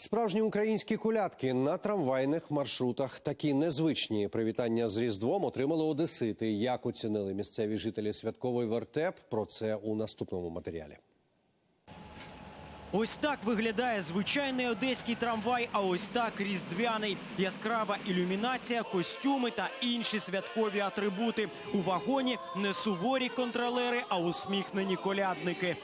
Справжні українські колядки на трамвайних маршрутах такі незвичні привітання з Різдвом отримали одесити. Як оцінили місцеві жителі святковий вертеп? Про це у наступному матеріалі. Ось так виглядає звичайний одеський трамвай, а ось так різдвяний. Яскрава ілюмінація, костюми та інші святкові атрибути. У вагоні не суворі контролери, а усміхнені колядники.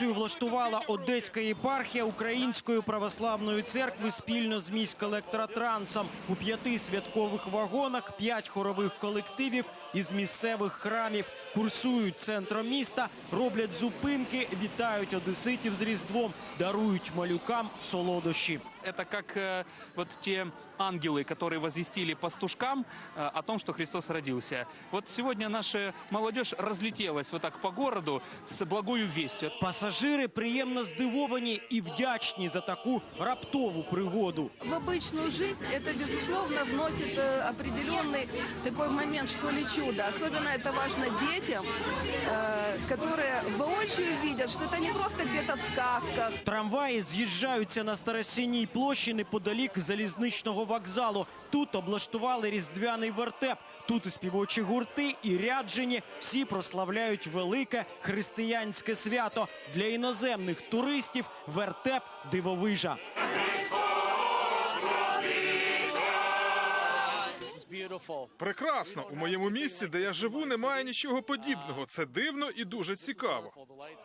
Акцію влаштувала Одеська єпархія Української православної церкви спільно з міськелектротрансом. У п'яти святкових вагонах п'ять хорових колективів із місцевих храмів курсують центром міста, роблять зупинки, вітають одеситів з Різдвом, дарують малюкам солодощі. Это как э, вот те ангелы, которые возвестили пастушкам э, о том, что Христос родился. Вот сегодня наша молодежь разлетелась вот так по городу с благою вестью. Пасажири приємно здивовані і вдячні за таку раптову пригоду. В обычную жизнь это, безусловно, вносит э, определенный такой момент, что ли, чудо. Особенно это важно детям, э, которые воочию видят, что это не просто где-то в сказках. Трамваї з'їжджаються на Старосінній Площі неподалік залізничного вокзалу. Тут облаштували різдвяний вертеп. Тут і співочі гурти, і ряджені. Всі прославляють велике християнське свято. Для іноземних туристів вертеп дивовижа. Прекрасно. У моєму місці, де я живу, немає нічого подібного. Це дивно і дуже цікаво.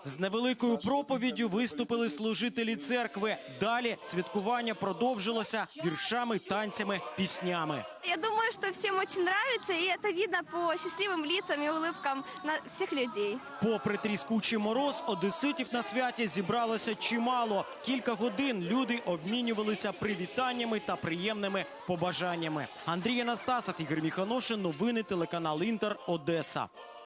З невеликою проповіддю виступили служителі церкви. Далі святкування продовжилося віршами, танцями, піснями. Я думаю, что всем очень нравится, и это видно по счастливым лицам и улыбкам на всех людей. Попри тріскучий мороз, одеситів на святі зібралося чимало. Кілька годин люди обмінювалися привітаннями та приємними побажаннями. Андрій Анастасов, Ігор Міханошин, новини телеканал Інтер, Одеса.